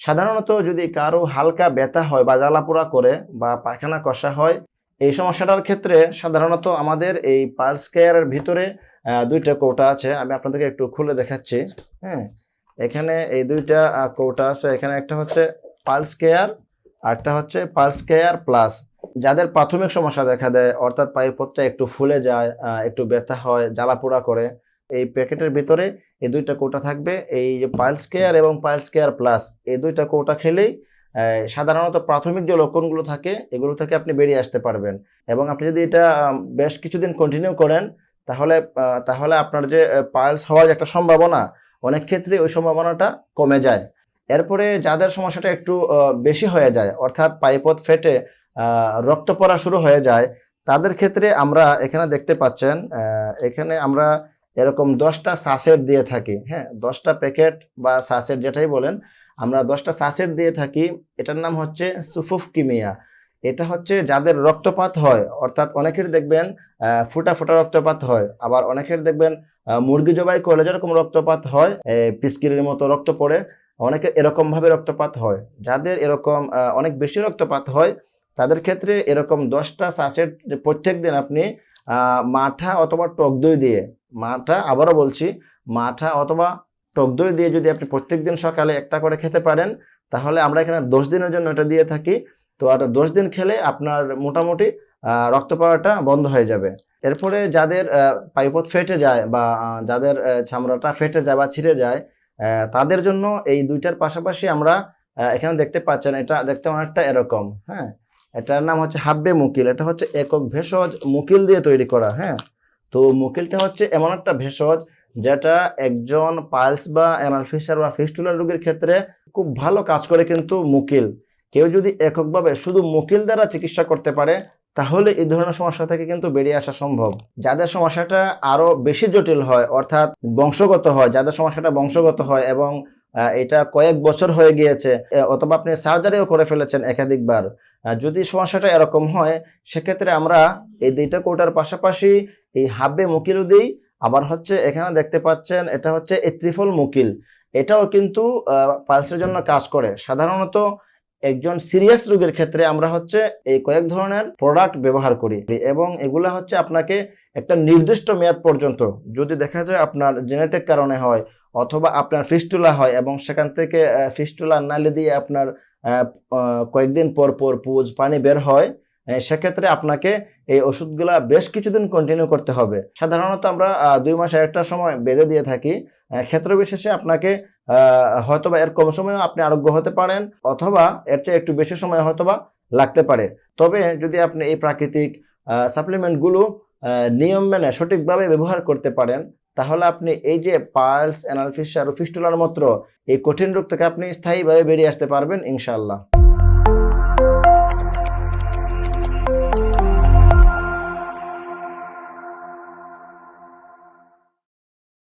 সাধারণত যদি কারও হালকা ব্যথা হয় বা জ্বালাপোড়া করে বা পায়খানা কষা হয়, এই সমস্যাটার ক্ষেত্রে সাধারণত আমাদের এই পালস কেয়ারের ভিতরে দুইটা কৌটা আছে। আমি আপনাদেরকে একটু খুলে দেখাচ্ছি। হ্যাঁ এখানে এই দুইটা কৌটা আছে। এখানে একটা হচ্ছে পালস কেয়ার, আর একটা হচ্ছে পালস কেয়ার প্লাস। যাদের প্রাথমিক সমস্যা দেখা দেয়, অর্থাৎ পায়ুপথটা একটু ফুলে যায় একটু ব্যথা হয়, জ্বালাপোড়া করে এই প্যাকেটের ভিতরে এই দুইটা কৌটা থাকবে, এই যে পাইলস কেয়ার এবং পাইলস কেয়ার প্লাস, এই দুইটা কৌটা খেলেই সাধারণত প্রাথমিক যে লক্ষণগুলো থাকে, এগুলো থেকে আপনি বেরিয়ে আসতে পারবেন। এবং আপনি যদি এটা বেশ কিছুদিন কন্টিনিউ করেন, তাহলে তাহলে আপনার যে পাইলস হওয়ার একটা সম্ভাবনা, অনেক ক্ষেত্রে ওই সম্ভাবনাটা কমে যায়। এরপরে যাদের সমস্যাটা একটু বেশি হয়ে যায়, অর্থাৎ পাইপথ ফেটে রক্ত পড়া শুরু হয়ে যায়, তাদের ক্ষেত্রে আমরা এখানে দেখতে পাচ্ছেন এখানে আমরা এরকম দশটা সাসেট দিয়ে থাকি হ্যাঁ? দশটা প্যাকেট বা সাসেট যেটাই বলেন, আমরা দশটা সাসেট দিয়ে থাকি, এটার নাম হচ্ছে সুফুফ কিমিয়া এটা হচ্ছে যাদের রক্তপাত হয়, অর্থাৎ অনেকের দেখবেন ফুটা ফুটা রক্তপাত হয়, আবার অনেকের দেখবেন মুরগি জবাই করলে যেরকম রক্তপাত হয় এই মতো রক্ত পড়ে, অনেকে এরকমভাবে রক্তপাত হয়। যাদের এরকম অনেক বেশি রক্তপাত হয় তাদের ক্ষেত্রে এরকম দশটা সাসেট প্রত্যেক দিন আপনি মাঠা অথবা টক দই দিয়ে, মাঠা আবারও বলছি, মাঠা অথবা টক দই দিয়ে যদি আপনি প্রত্যেক দিন সকালে একটা করে খেতে পারেন, তাহলে আমরা এখানে দশ দিনের জন্য এটা দিয়ে থাকি। তো আর দশ দিন খেলে আপনার মোটামুটি রক্ত পড়াটা বন্ধ হয়ে যাবে। এরপরে যাদের পাইপথ ফেটে যায় বা যাদের চামড়াটা ফেটে যায় বা ছিঁড়ে যায় তাদের জন্য এই দুইটার পাশাপাশি আমরা এখানে দেখতে পাচ্ছেন, এটা দেখতে অনেকটা এরকম হ্যাঁ? এটার নাম হচ্ছে হাব্বে মুকিল। এটা হচ্ছে একক ভেষজ মুকিল দিয়ে তৈরি করা হ্যাঁ? তো মুকিলটা হচ্ছে এমন একটা ভেষজ যেটা একজন পালস বা অ্যানাল ফিশার বা ফিস্টুলার রোগীর ক্ষেত্রে খুব ভালো কাজ করে কিন্তু মুকিল। কেউ যদি এককভাবে শুধু মুকিল দ্বারা চিকিৎসা করতে পারে, তাহলে এই ধরনের সমস্যা থেকে কিন্তু বেরিয়ে আসা সম্ভব। যাদের সমস্যাটা আরও বেশি জটিল হয়, অর্থাৎ বংশগত হয়, যাদের সমস্যাটা বংশগত হয় এবং এটা কয়েক বছর হয়ে গিয়েছে অথবা আপনি সার্জারিও করে ফেলেছেন একাধিকবার। যদি সমস্যাটা এরকম হয়, সেক্ষেত্রে আমরা এই দুইটা কোটার পাশাপাশি এই হাব্বে দিই আবার হচ্ছে এখানে দেখতে পাচ্ছেন, এটা হচ্ছে এ ত্রিফল মুকিল। এটাও কিন্তু পালসের জন্য কাজ করে। সাধারণত একজন সিরিয়াস রোগের ক্ষেত্রে আমরা হচ্ছে এই কয়েক ধরনের প্রোডাক্ট ব্যবহার করি। এবং এগুলা হচ্ছে আপনাকে একটা নির্দিষ্ট মেয়াদ পর্যন্ত যদি দেখা যায় আপনার জেনেটিক কারণে হয় অথবা আপনার ফিস্টুলা হয় এবং সেখান থেকে ফিস্টুলা নালে দিয়ে আপনার কয়েকদিন পর পর পুজ, পানি বের হয় সেক্ষেত্রে আপনাকে এই ওষুধগুলা বেশ কিছুদিন কন্টিনিউ করতে হবে। সাধারণত আমরা দুই মাসে একটা সময় বেঁধে দিয়ে থাকি। ক্ষেত্র বিশেষে আপনাকে আহ, হয়তোবা এর কম সময়েও আপনি আরোগ্য হতে পারেন অথবা এর চেয়ে একটু বেশি সময় হয়তোবা লাগতে পারে। তবে যদি আপনি এই প্রাকৃতিক সাপ্লিমেন্টগুলো নিয়ম মেনে সঠিকভাবে ব্যবহার করতে পারেন তাহলে আপনি এই যে পালস অ্যানালফিসার ও ফিস্টুলার মতো এই কঠিন রোগ থেকে আপনি স্থায়ীভাবে বেরিয়ে আসতে পারবেন ইনশাআল্লাহ।